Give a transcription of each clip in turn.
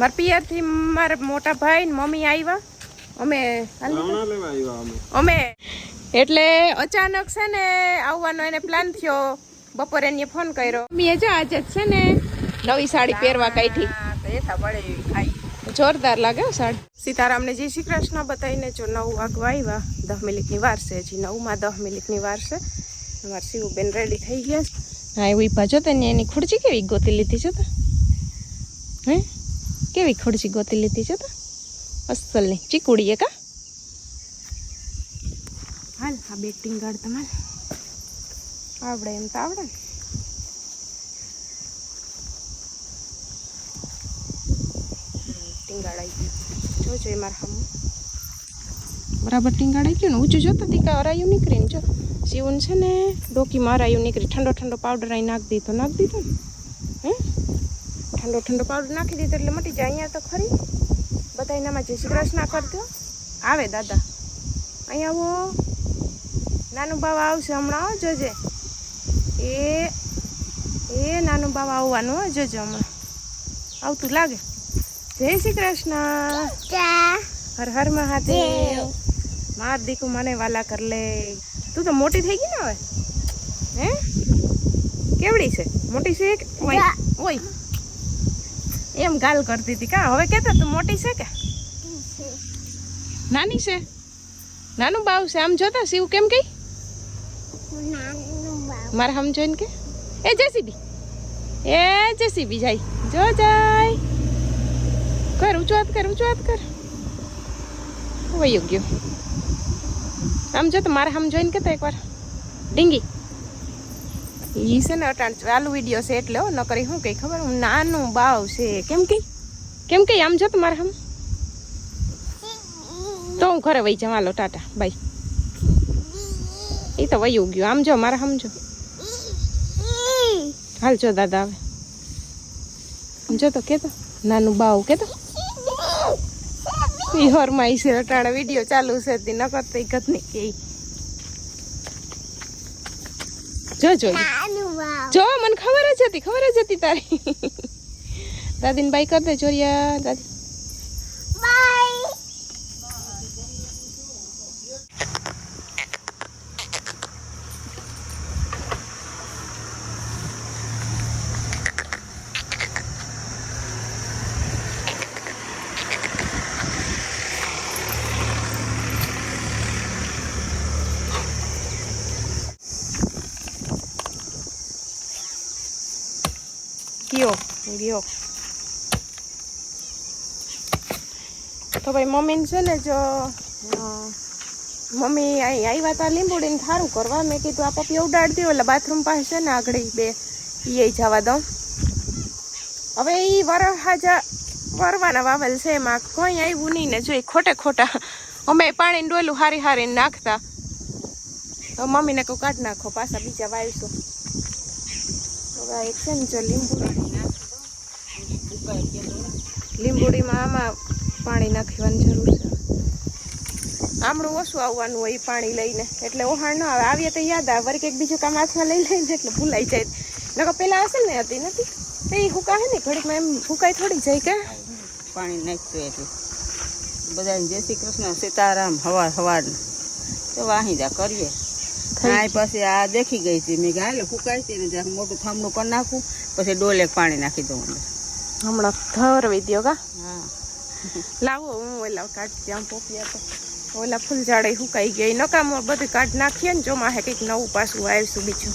મારા પિયરથી મારા મોટા ભાઈ ને મમ્મી આવ્યા અમે અમે. એટલે અચાનક છે ને આવવાનો એને પ્લાન થયો. બપોરે એને ફોન કર્યો. મમ્મીએ જો આજે જ છે ને નવી સાડી પહેરવા કાઢી. જોરદાર લાગે સાડી. સીતારામને જય શ્રી કૃષ્ણ બતાવીને જો નવ વાગવા આવ્યા દસ મિનિટની વાર છે હજી. નવમાં દસ મિનિટની વાર છે. અમારા શિવબેન રેડી થઈ ગયા હા એવું ઈ જોતા ને એની ખુરચી કેવી ગોતી લીધી છે હે? કેવી ખુરશી ગોતી લીધી છે તો? અસલની ચીકુડીએ કા? હાલ આ બેટિંગ ગાર્ડ તમારે. આવડે એમ તો આવડે ને. ટીંગાડાઈ ગયું જોજો એ મારા હમ. બરાબર ટીંગાડાઈ ગયું ને? ઊંચું જોતા તીકા અરાયું નીકળીને? જો શિવન છે ને ડોકી મારાયું નીકળી. ઠંડો ઠંડો પાવડર અહીં નાખી દીધો નાખી દીધો ને. હે? ઠંડો ઠંડો પાવડર નાખી દીધો એટલે મટી જાય. અહીંયા તો ખરી. બધા એનામાં જય શ્રી કૃષ્ણ કરજો. આવે દાદા. અહીંયા આવો. નાનું બાવા આવશે હમણાં જોજે. એ એ નાનું બાવા આવવાનું હો, જોજો હમણાં. આવતું લાગે. જય શ્રી કૃષ્ણ. હર હર મહાદેવ. માર દીકુ મને વાલા કર લે. તું તો મોટી થઈ ગઈ ને હવે? હે? કેવડી છે? મોટી છે ઓય ઓય. એમ ગાલ કરતી હતી કા? હવે કેતા તું મોટી છે કે? નાની છે? નાનું બાવ છે. આમ જોતા શિવ કેમ કઈ મારે હમ જોઈને કે? એ જેસીબી. એ જેસીબી જાય. જો જાય. કર, ઊંચો હાથ કર, ઊંચો હાથ કર. વયો ગયો. આમ જો તો મારે હમ જોઈને કહેતા એકવાર. ડીંગી. ઈ છે ને અટાણ ચાલુ વીડિયો છે એટલે ન કરી શું કઈ ખબર? હું નાનું બાવ છે. કેમ કઈ કેમ કઈ આમ જો તો મારે હમ? તો હું ઘરે વહી જાઉં. હાલો, ટાટા. બાય. એ તો વયું ગયું. આમ જો, મારે સમજો હાલ જો, દાદા આવે આમ જો તો કેતો. નાનું બાવ કેતો. ઈ હરમાઈ છે, અટાણે વીડિયો ચાલુ છે ન કરતી ગત નહીં કે જો જો. મને ખબર જ હતી, ખબર જ હતી તારી. દાદીને બાઈ કર દે, જોરિયા. દાદી. ગયો. તો ભાઈ મમ્મીને છે ને જો મમ્મી અહીં આવ્યા હતા લીંબુડીને સારું કરવા. મેં કીધું, આ પપ્પી ઉડાડ દો એટલે બાથરૂમ પાસે છે ને આગળ બે એ જવા દઉં. હવે એ વરહાજા વરવાના વાવેલ છે એમાં. કોઈ આવ્યું નહીં ને જોઈ ખોટે ખોટા. અમે પાણી ડોલું હારી હારીને નાખતા. તો મમ્મીને કહું, કાઢ નાખો, પાછા બીજા વાવીશું. હવે એક છે ને જો લીંબુ લીંબુડીમાં આમાં પાણી નાખવાની જરૂર છે. આમળું ઓછું આવવાનું હોય પાણી લઈને. એટલે ઓહાણ ન આવે. આવીએ તો યાદ આવે. વળી કંઈક બીજું કામ હાથમાં લઈ લઈને એટલે ભૂલાઈ જાય. નકર પેલા હશે ને હતી નથી. એ હુકા હે ને ઘડીકમાં એમ હુકાઈ થોડી જાય કે. પાણી નાખતું એટલે. બધાને જય શ્રી કૃષ્ણ સીતારામ હવાર હવાર. તો વાહિદા કરીએ. આ પછી આ દેખી ગઈ હતી. મેં હાલે હુકાઈ છે ને મોટું થાંભલું કરી નાખું. પછી ડોલે પાણી નાખી દઉં હમણાં ધરવી દ્યો કા? લાવો હું ઓલા કાઢ ત્યાં પોપિયા તો. ઓલા ફૂલ ઝાડે હુકાઈ ગઈ નકામો બધું કાઢ નાખીએ ને જો માહે કંઈક નવું પાછું આવીશું બીજું.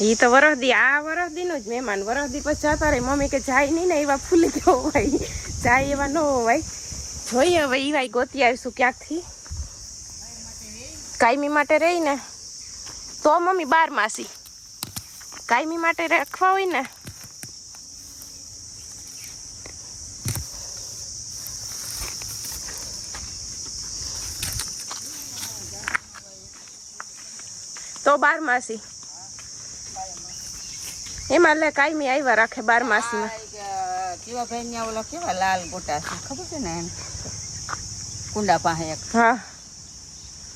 ઈ તો વરસદી આ વરસદી નું જ મહેમાન. વરસદી પછી જતા રે. મમ્મી કે જાય નહીં ને એવા ફૂલી ગયો હોય જાય એવા ન હોય જોઈએ હવે વાય ગોતી આવીશું ક્યાંકથી. કાયમી માટે રહી ને. તો મમ્મી બાર માસી. કાયમી માટે રાખવા હોય ને. તો બાર માસી. એમાં લે કાયમી આવ્યા રાખે બાર માસીમાં આ એક, કેવા ભાઈ ઓલા કેવા લાલ ગોટા છે ખબર છે ને એને? કુંડા પાસે એક. હા.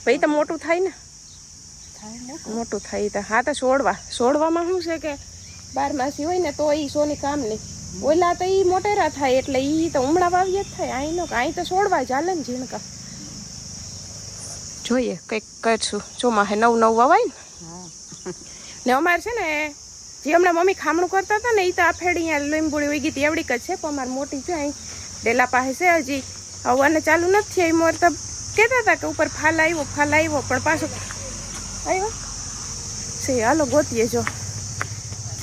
ભાઈ તો મોટું થાય ને. થાય મોટું. થાય તો. હા તો છોડવા છોડવામાં શું છે કે બાર માસી હોય ને તો એ સોની કામ નહીં ઓલા તો એ મોટેરા થાય એટલે એ તો ઉમળા વાવ્યા જ થાય. અહીં નો અહીં તો છોડવા ચાલે ને ઝીણકા. જોઈએ કંઈક કરશું. ચોમાસે નવ નવ વવાય ને. ને અમારે છે ને જે હમણાં મમ્મી ખામણું કરતા હતા ને એ તો આ ફેડી અહીંયા લીંબુડી ઉગી હતી. એવડીક જ છે, પણ અમારે મોટી છે અહીં. ડેલા પાસે છે હજી. આવવાને ચાલુ નથી થઈ મોર તો કહેતા હતા કે ઉપર ફાલ આવ્યો ફાલ આવ્યો, પણ પાછો આવ્યો. છે, હાલો ગોતીએ જો.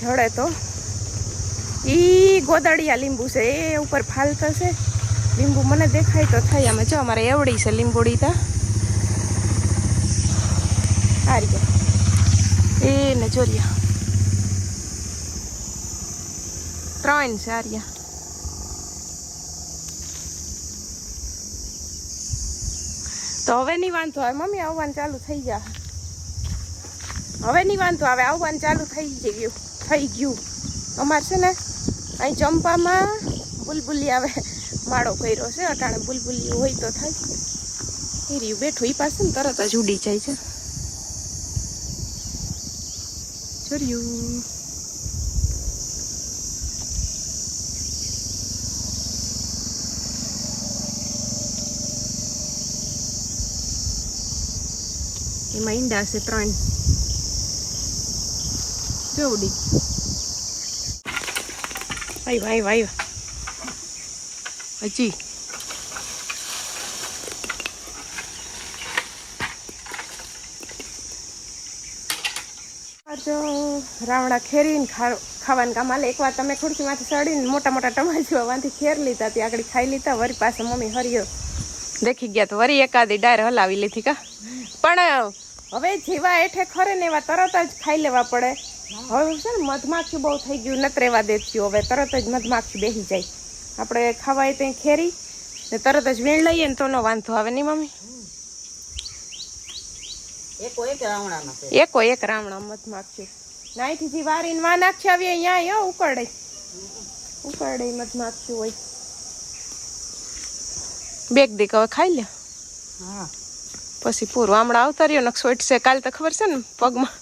જડે તો. ઈ ગોદડિયા લીંબુ છે. એ ઉપર ફાલ થશે. લીંબુ મને દેખાય તો થાય અમે જો, અમારે એવડી છે લીંબુડી તા. આ રીતે. એ ને જોરિયા. ત્રણ છે તો હવે નહીં વાંધો આવે મમ્મી આવવાનું ચાલુ થઈ જા હવે નહીં વાંધો આવે આવવાનું ચાલુ થઈ ગયું થઈ ગયું અમારે છે ને અહીં ચંપામાં બુલબુલી આવે માળો કર્યો છે અટાણે બુલબુલી હોય તો થાય એ રહ્યું બેઠું એ પાસે ને તરત જ ઉડી જાય છે જોર્યું એમાં ઈંડા છે ત્રણ. જો ઉડી આવ્યો આવ્યો હજી. રાવણા ખેરીને ખાવાનું કામ હાલે. એકવાર તમે ખુરશીમાંથી સડીને મોટા મોટા ટમાચીઓ વાંધી ખેર લીધા ત્યાં આગળ ખાઈ લીધા. વરી પાસે મમ્મી હરિયો દેખી ગયા તો વરી એકાદી ડાયર હલાવી લીધી કા. પણ હવે જેવા એઠે ખરે ને એવા તરત જ ખાઈ લેવા પડે. હવે છે ને મધમાખી બહુ થઈ ગયું નત રહેવા દેતી હવે તરત જ મધમાખી બેસી જાય. આપણે ખાવાય ત્યાં ખેરી ને તરત જ વીણ લઈએ ને તો નો વાંધો આવે નહીં મમ્મી? એકો એક રાવણામાં એકો એક રાવણા મધમાખી. નાઈથી જે વારીને વા નાખી આવીએ અહીંયા યો ઉકળે. ઉકળે મધમાખી હોય. બેગ દીક હવે ખાઈ લે. હા. પછી પૂરું આમળા આવતા રહ્યો ને સોટશે કાલ તો ખબર છે ને પગમાં.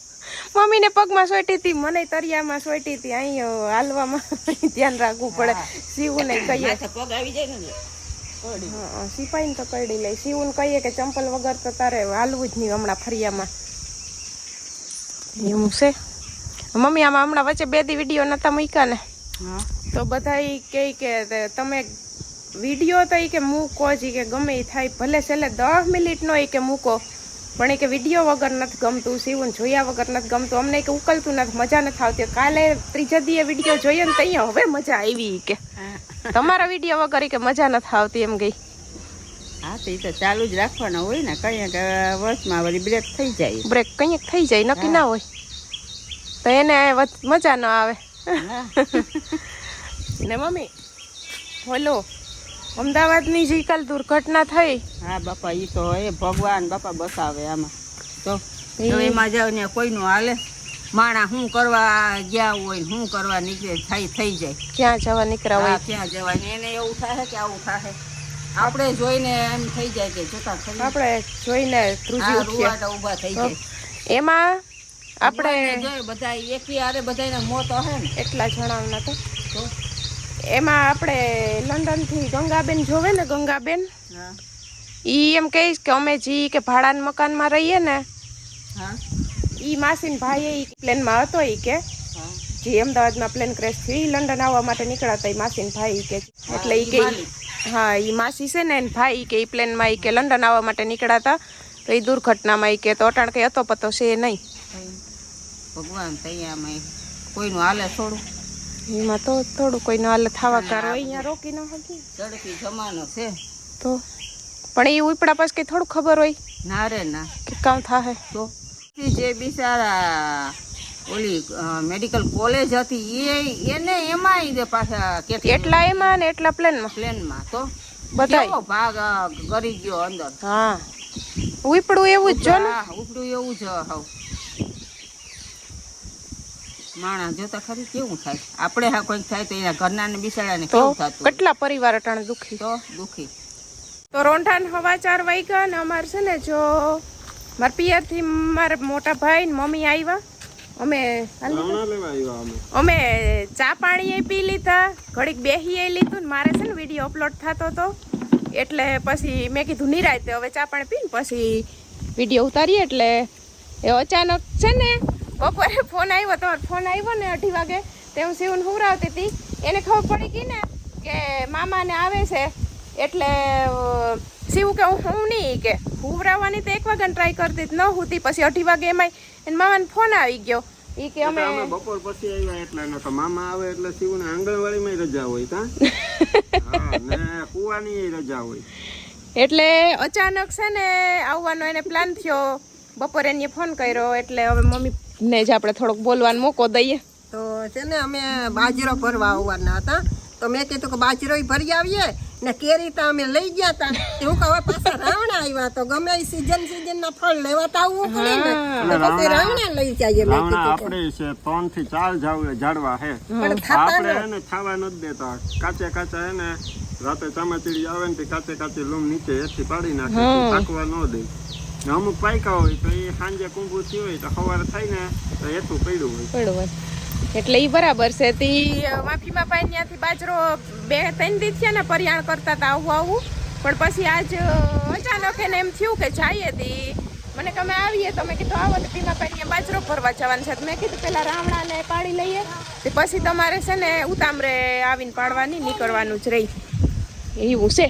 મમ્મીને પગમાં સોટી હતી મને તરિયામાં સોટી હતી અહીં હાલવામાં ધ્યાન રાખવું પડે. શિવને કહીએ માથે પગ આવી જાય ને સિપાઈ હા તો કરડી લે. સીવું કહીએ કે ચંપલ વગર તો તારે હાલવું જ નહીં હમણાં ફરિયામાં. એવું છે? મમ્મી આમાં હમણાં વચ્ચે બે દી વીડિયો નતા મૂક્યા ને. તો બધા કે તમે વીડિયો તો એ કે મૂકો જ કે ગમે એ થાય. ભલે છેલ્લે દસ મિનિટનો એ કે મૂકો પણ એ કે વીડિયો વગર નથી ગમતું સીવું જોયા વગર નથી ગમતું. અમને કે ઉકલતું નથી મજા નથી આવતી. કાલે ત્રીજા દીએ વીડિયો જોઈએ ને ત્યાં હવે મજા આવી કે. તમારા વીડિયો વગર કે મજા નથી આવતી એમ ગઈ. હા તો એ તો ચાલુ જ રાખવાના હોય ને કંઈક વર્ષમાં વળી બ્રેક થઈ જાય. બ્રેક કંઈક થઈ જાય નક્કી ના હોય. તો એને મજા ન આવે. ને મમ્મી બોલો. અમદાવાદની જે કાલ દુર્ઘટના થઈ. હા બાપા એ તો એ ભગવાન બાપા બસાવે આમાં. તો એમાં જાવ ને કોઈનું હાલે માણા શું કરવા ગયા હોય શું કરવા નીકળે થઈ થઈ જાય. ક્યાં જવા નીકળ્યા હોય? ક્યાં જવાય એને એવું થાય કે આવું થાય આપણે જોઈને એમ થઈ જાય કે જોતા આપણે જોઈને ત્રુજી ઉઠીએ ઊભા થઈ જાય. એમાં આપણે બધા એકી આરે બધાને મોત હે ને. એટલા જણાવના તો. એમાં આપણે લંડનથી ગંગાબેન જોવે ને ગંગાબેન? ઈ એમ કહીશ કે અમે જી કે ભાડાના મકાનમાં રહીએ ને ઈ માસીન ભાઈ ઈ પ્લેનમાં હતો ઈ કે જે અમદાવાદમાં પ્લેન ક્રેશ થયું લંડન આવવા માટે નીકળ્યા હતા માસીન ભાઈ કે. એટલે ઈ કે હા ઈ માસી છે ને એને ભાઈ કે ઈ પ્લેનમાં ઈ કે લંડન આવવા માટે નીકળ્યા હતા તો એ દુર્ઘટનામાં ઈ કે તો અટાણ કંઈ હતો પતો છે નહીં. ભગવાન તૈયારમાં કોઈનું હાલે થોડું. એમાં તો થોડું કોઈનો હાલ થવા કારો અહીંયા રોકી ન હતી ઝડપી જમાનો છે. તો પણ એ ઉપડા પાસે કંઈ થોડું ખબર હોય ના રે ના. કે કામ થાહે. તો જે બિચારા ઓલી મેડિકલ કોલેજ હતી એ એને એમાં દે પાછા કે એટલા એમાં ને એટલા પ્લેનમાં? પ્લેનમાં. તો બધા ભાગ કરી ગરી ગયો અંદર. હા. ઉપડું એવું જ જો ને. ઉપડું એવું જ હાવ માણસ જોતા ખરી કેવું થાય? આપણે હા કોઈક થાય તો એના ઘરના ને કેવું થતું? કેટલા પરિવાર અટાણે દુખી? તો દુખી. તો રોંઢાન હવા ચાર વાગ્યા ને અમારે છે ને જો મારા પિયરથી મારા મોટા ભાઈ ને મમ્મી આવ્યા અમે અમે. ચા પાણી પી લીધા ઘડીક બેહી લીધું ને મારે છે ને વીડિયો અપલોડ થતો હતો એટલે પછી મેં કીધું નિરાયતે હવે ચા પાણી પીને પછી વીડિયો ઉતારીએ એટલે એ અચાનક છે ને બપોરે ફોન આવ્યો તમારો ફોન આવ્યો ને અઢી વાગે તે હું શિવને હુવરાવતી હતી. એને ખબર પડી ગઈ ને કે મામાને આવે છે એટલે શિવ કે હું હું નહીં કે હુવરાવવાની તો એક વાગે ટ્રાય કરતી ન હતી પછી અઢી વાગે એમાં એને મામાને ફોન આવી ગયો. એ કે અમે અમે બપોર પછી આવ્યા એટલે ન તો મામા આવે એટલે શિવને આંગણવાડીમાં રજા હોય કા? હા ને કુવાની રજા હોય. એટલે અચાનક છે ને આવવાનો એને પ્લાન થયો. બપોરે એને ફોન કર્યો એટલે હવે મમ્મી ને જ આપણે થોડોક બોલવાનો મોકો દઈએ. તો છે ને અમે બાજરો ભરવા આવવાના હતા. તો મેં કીધું કે બાજરો ભરી આવીએ ને કેરી તો અમે લઈ ગયા હતા હું કહું પાછા રાવણા આવ્યા તો ગમે સીઝન સીઝન ના ફળ લેવા તો આવવું પડે ને. પછી રાવણા લઈ જઈએ. રાવણા આપણે છે ત્રણથી ચાર જાવ- ઝાડવા હે આપણે ન એને ખાવા નથી દેતા. કાચે કાચા હે ને રાતે ચામાચીડી આવે ને કાચે કાચે લૂમ નીચે એથી પાડી નાખે. પાકવા ન દે. અમુક પાયકા હોય તો એ સાંજે કુંભું થયું હોય તો સવારે થાય ને તો એટલું પડ્યું હોય. પડ્યું હોય. એટલે એ બરાબર છે. તે માફીમાં પાઈ ત્યાંથી બાજરો બે ત્રણ દી થયા ને પરિયાણ કરતા હતા આવું આવું. પણ પછી આજ અચાનક એને એમ થયું કે જઈએ તી મને કે અમે આવીએ તો મેં કીધું આવો તો પીમા ત્યાં બાજરો ભરવા જવાનું છે. મેં કીધું પેલા રાવણાને પાડી લઈએ. તે પછી તમારે છે ને ઉતામરે આવીને પાડવાની નીકળવાનું જ રહી. એવું છે?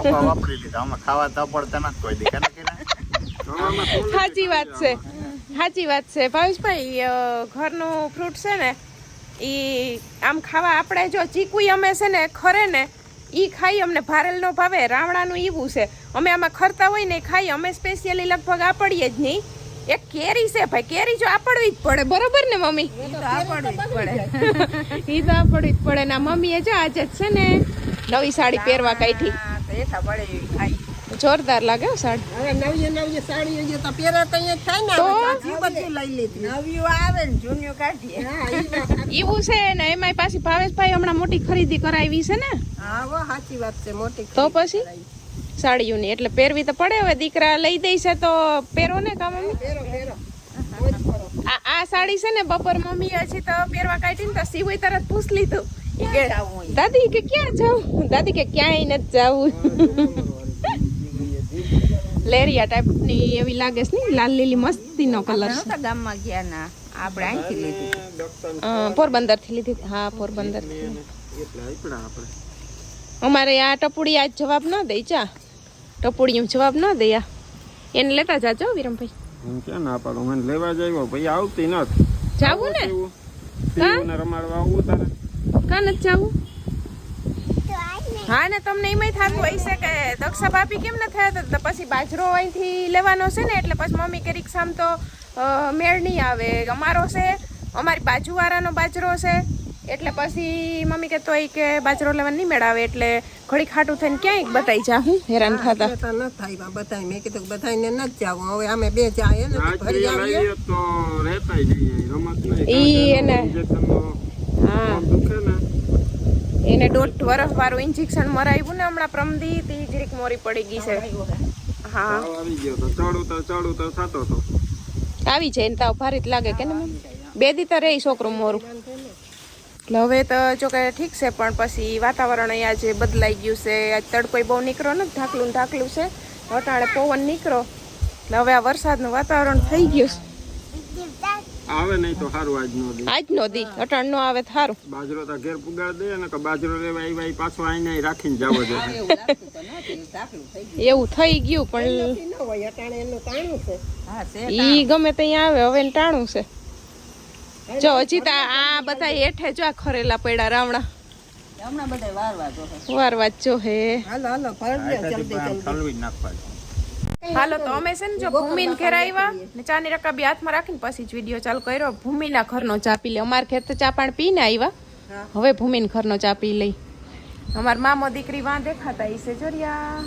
વાપરી લીધા. ખાવા તો પડતા નથી કોઈ દી. કેને કેને? હવામાં શું સાચી વાત છે. સાચી વાત છે. ભાવેશભાઈ ઘરનું ફ્રૂટ છે ને એ આમ ખાવા આપણે જો ચીકુઈ અમે છે ને ખરે ને એ ખાઈ અમને ભારેલનો ભાવે રાવણાનું એવું છે. અમે આમાં ખરતા હોય ને ખાઈ અમે સ્પેશિયલી લગભગ આપડીએ જ નહીં. એક કેરી છે ભાઈ કેરી જો આપડવી જ પડે બરોબર ને મમ્મી? એ તો આપડવી જ પડે. એ તો આપડવી જ પડે. ના મમ્મીએ જો આજે જ છે ને નવી સાડી પહેરવા કાઢી. પડે ખાઈ. જોરદાર લાગે સાડી. હવે નવી નવી સાડી જે તો પહેરા તો અહીંયા થાય ને તો? બધું લઈ લીધી. નવી આવે ને જૂન્યું કાઢીએ. એવું છે ને એમાંય પાછી ભાવેશભાઈ હમણાં મોટી ખરીદી કરાવી છે ને. હા હો સાચી વાત છે મોટી તો પછી? સાડીઓની એટલે પહેરવી તો પડે હવે દીકરા લઈ દઈ છે તો પહેરો ને કામ પહેરો પહેરો. આ આ સાડી છે ને બપોર મમ્મી હજી તો પહેરવા કાઢી ને તો સીવું તરત પૂછ લીધું. દાદી કે ક્યાં જાવું દાદી કે ક્યાંય નથી જાવું. લેરિયા ટાઈપની એવી લાગે છે ને લાલ લીલી મસ્તીનો કલર છે ગામમાં ગયા ના. આપણે અહીંથી લીધી. પોરબંદરથી લીધી હા પોરબંદરથી અમારે આ ટપુડી આજ જવાબ ન દઈ ચા ટપુડી જવાબ ન દે એને લેતા જાજો વિરમભાઈ. હું ક્યાં ના પાડું? મને લેવા જાય ભાઈ આવતી નથી. જાવું ને? રમાડવા આવું તારે. કાં નથી જાવું? હા ને તમને એમાંય થતું હોય છે કે દક્ષા ભાભી કેમ ન થયા તો પછી બાજરો અહીંથી લેવાનો છે ને એટલે પછી મમ્મી કે રિક્ષામાં તો મેળ નહીં આવે. અમારો છે અમારી બાજુવાળાનો બાજરો છે એટલે પછી મમ્મી કે તોય કે બાજરો લેવા નહીં મેળ આવે એટલે ઘડી ખાટું થઈને ક્યાંય બતાવી જા હું હેરાન થતા. બેટા ન થાય બધા મેં કીધું બધાને નથી જાવ. હવે અમે બે જાય ને તો ભરી આવીએ તો રહેતા જઈએ રમત નહીં ઈ એને- હા. ને એને દોઢ વરસ વાળું ઇન્જેક્શન મરાવ્યું ને હમણાં પ્રમદી તી જરીક મોરી પડી ગઈ છે. હા. આવી ગયો તો ચડ ચડ ઉતર થતો તો. આવી જાય ને તાવ ભારી જ લાગે કે ને બે દી તો રહી છોકરું મોરું. એટલે હવે તો જો કે ઠીક છે પણ પછી વાતાવરણ અહીંયા જે બદલાઈ ગયું છે આજ તડકો બહુ નીકળો ને ઢાકલું ઢાકલું છે અટાણે પવન નીકળો એટલે હવે આ વરસાદનું વાતાવરણ થઈ ગયું છે. આવે નહીં તો સારું આજ નો દે. આજ નો દી. અટણ નો આવે તો સારું. બાજરો તો ઘેર પુગાડ દે અને કે બાજરો લેવા આવ્યા ઈ પાછો આઈને રાખીને જાવ જોઈએ એવું થઈ ગયું. એવું થઈ ગયું પણ ન હોય અટાણે એનું તાણું છે. હા છે ઈ ગમે ત્યાં આવે હવે ટાણું છે. જો હજી તો આ બધા હેઠે જો આ ખરેલા પડ્યા રાવણા. હમણાં બધા વારવા જો વાર વાત જો હે. હાલો હાલો ભરજો જલ્દી જલ્દી. નાખવા. હાલો, તો અમે છે ને જો ભૂમિન ઘેર આવ્યા ને ચાની રકાબી હાથમાં રાખીને પછી જ વીડિયો ચાલુ કર્યો. ભૂમિના ઘરનો ચા પી લે. અમારે ઘેર તો ચા પાણ પીને આવ્યા હવે ભૂમિન ઘરનો ચા પી લઈ. અમાર મામો દીકરી વાં દેખાતા છે જોરિયા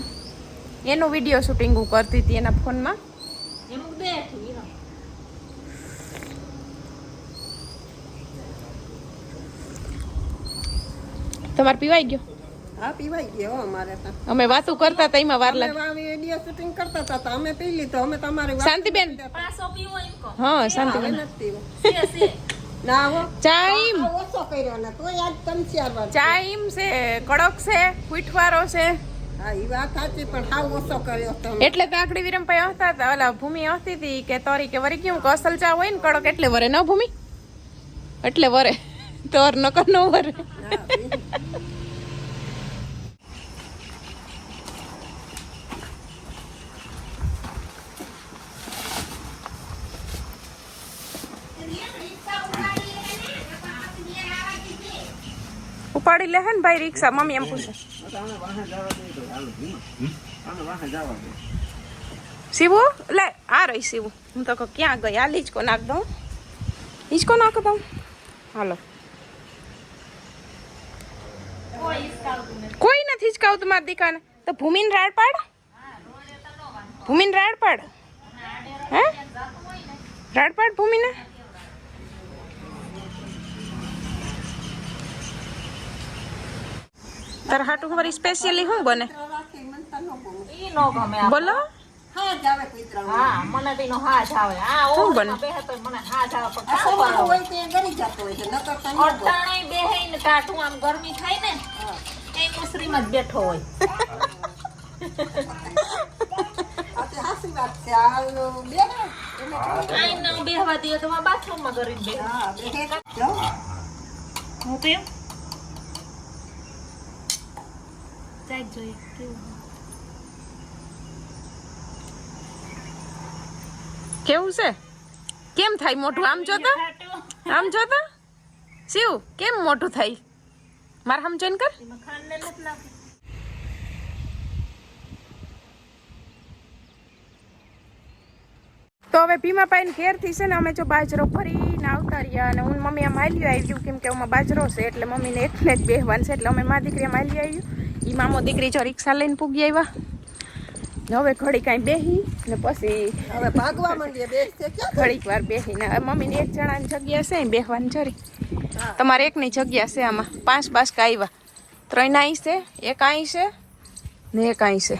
એનું વીડિયો શૂટિંગ હું કરતી હતી એના ફોનમાં. તમારે પીવાઈ ગયો? હા પીવાઈ ગયો હો અમારે તો. અમે વાતું કરતા હતા એમાં વાર અમે લાગે વીડિયો શૂટિંગ કરતા હતા તો અમે પી લીધો અમે તમારી વાત શાંતિબેન. હા શાંતિબેન. નથી પીવો. ના હો. ચા ઈમ ઓછો કર્યો ને તોય આજ ત્રણ ચાર વાર ચા ઈમ છે કડક છે કુઈઠવારો છે. હા એ વાત સાચી પણ હાવ ઓછો કર્યો એટલે તો આકડી વિરમભાઈ હસતા હતા ઓલા ભૂમિ હસતી હતી કે તોરી કે વરી કેવું કે અસલ ચા હોય ને કડક એટલે વરે ન ભૂમિ. એટલે વરે. તોર નકર ન વરે. ઉપાડી લે ને ભાઈ રિક્ષા? મમ્મી એમ પૂછે. શિવુ લે, આ રહી શિવુ હું તો ક્યાં ગઈ? આ લીચકો નાખ દઉં. લીચકો નાખ દઉં હાલો. કોઈ નથી હિંચકાવતું મારી દીકાને તો ભૂમિન રાડ પાડ. ભૂમિન રાડ પાડ. હે? રાડ પાડ ભૂમિને. આમ ગરમી થાય ને એ બને બોલો બેઠો હોય. આ તો હાચી વાત છે આ બેહે એટલે આઈને બેહવા દઈએ તો બાથરૂમમાં કરીને બેહે હા બેહે જાઓ હું તો એમ ચાઈ જોઈએ. કેવું? કેવું છે? કેમ થાય મોટું આમ જોતા? આમ જોતા? શિવ કેમ મોટું થાય? મારે સમજણ કર. તો હવે ભીમા પાઈને ઘેરથી છે ને અમે જો બાજરો ફરીને આવતા રહ્યા અને હું મમ્મી આમ આવી આવ્યું કેમ કે બાજરો છે એટલે મમ્મીને એકલે જ બેહવાનું છે એટલે અમે મા દીકરી માલ્યું આવ્યું. એ મામો દીકરી જો રિક્ષા લઈને પૂગી આવ્યા ને હવે ઘડી કાંઈ બેહી ને પછી હવે ભાગવા માંડીએ બેસશે ઘડીક વાર બેહીને હવે મમ્મીને એક જણાની જગ્યા છે બેહવાની જરી. તમારે એકની જગ્યા છે આમાં. પાંચ બાસકા આવ્યા ત્રણ અહીં છે એક અહીં છે ને એક અહીં છે.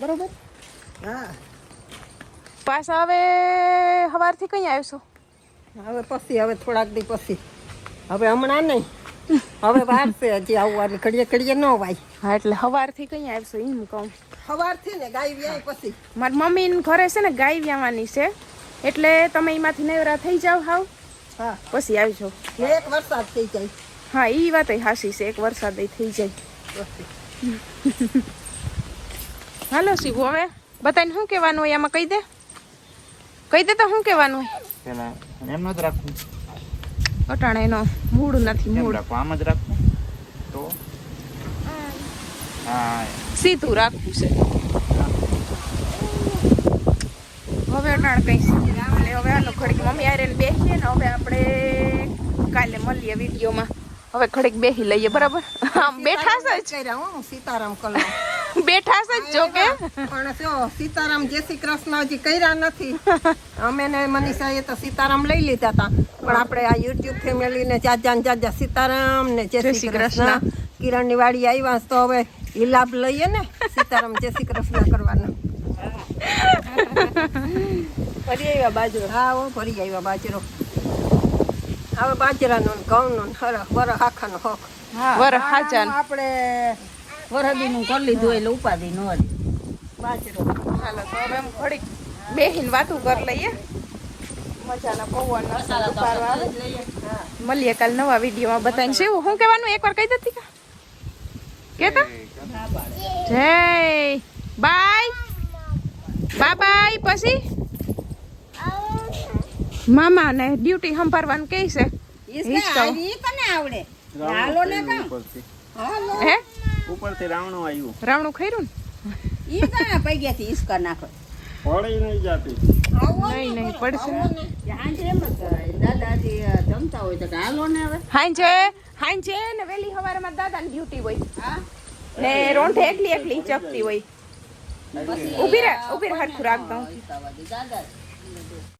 બરોબર? હા. પાસ હવે સવારથી કઈ આવશો? હવે પછી હવે થોડાક દી પછી. હવે હમણાં નહીં. હવે વાર છે હજી આવવાની. ઘડીએ ઘડીએ ન વાય. હા એટલે સવારથી કઈ આવશો એમ કહું. સવારથી ને ગાય વ્યાય પછી. મારી મમ્મી ઘરે છે ને ગાય વ્યાવાની છે. એટલે તમે એમાંથી નેવરા થઈ જાવ હાવ. હા. પછી આવજો. એક વરસાદ થઈ જાય. હા એ વાત હાસી છે. એક વરસાદ થઈ જાય. હાલો શિવ હવે બતાવીને શું કહેવાનું હોય આમાં કહી દે? કહી દે તો શું કહેવાનું? હોય એમ જ રાખવું. અટાણે એનો મૂડ નથી મૂળ. આમ જ રાખવું તો? હા. સીધું રાખવું છે. હવે અટાણ કઈ સીધી રામ હવે આનો ઘડીક મમ્મી આરે બેસીએ ને હવે આપણે કાલે મળીએ વિડીયોમાં. હવે ઘડીક બેસી લઈએ બરાબર? આમ બેઠા છે. જ કર્યા હું સીતારામ કલર બેઠા છે જો કે. પણ જો સીતારામ જય શ્રી કૃષ્ણ હજી કર્યા નથી. અમે ને મનીષાએ તો સીતારામ લઈ લીધા હતા પણ આપણે આ યુટ્યુબ ફેમિલી ને જાજા ને જાજા સીતારામ ને જય શ્રી કૃષ્ણ કિરણની વાડી આવ્યા તો હવે લાભ લઈએ ને સીતારામ જય શ્રી કૃષ્ણ કરવાનો. ફરી આવ્યા બાજરો. હા હો ફરી આવ્યા બાજરો. હવે બાજરાનો ને ઘઉંનો વર હાખાનો હક. વર હાચાન આપણે વરદીનું કરી લીધું એટલે ઉપાધિ ન હતી. બાજરો. હાલો તો હવે એમ ઘડીક બેહીને વાતું કરી લઈએ. મજાના પૌવા મસાલા આવે મળીએ કાલ નવા વિડીયોમાં બતાવીને શું શું કહેવાનું? એકવાર કહી દેતી કા કેતા? ના જય. બાય. બાય બાય પછી? મામા ને ડ્યુટી સંભાળવાનું છે. કે કને આવડે. હાલો ને કામ. હાલો. હે? ઉપરથી રાવણું આવ્યું રાવણું ખર્યું ઈ કને પૈગ્યાથી ઈસકા નાખો. પડી નહીં જાતી. ને નહીં નહીં પડશે. હાંજે એમ જ દાદાજી જમતા હોય તો હાલો ને હવે. હાંજે હાંજે ને વેલી સવારમાં દાદાની ડ્યુટી હોય. હા? ને રોંઢે એકલી એકલી ચપતી હોય. ઊભી રહે ઊભી રહે હરખું રાખતા હું દાદા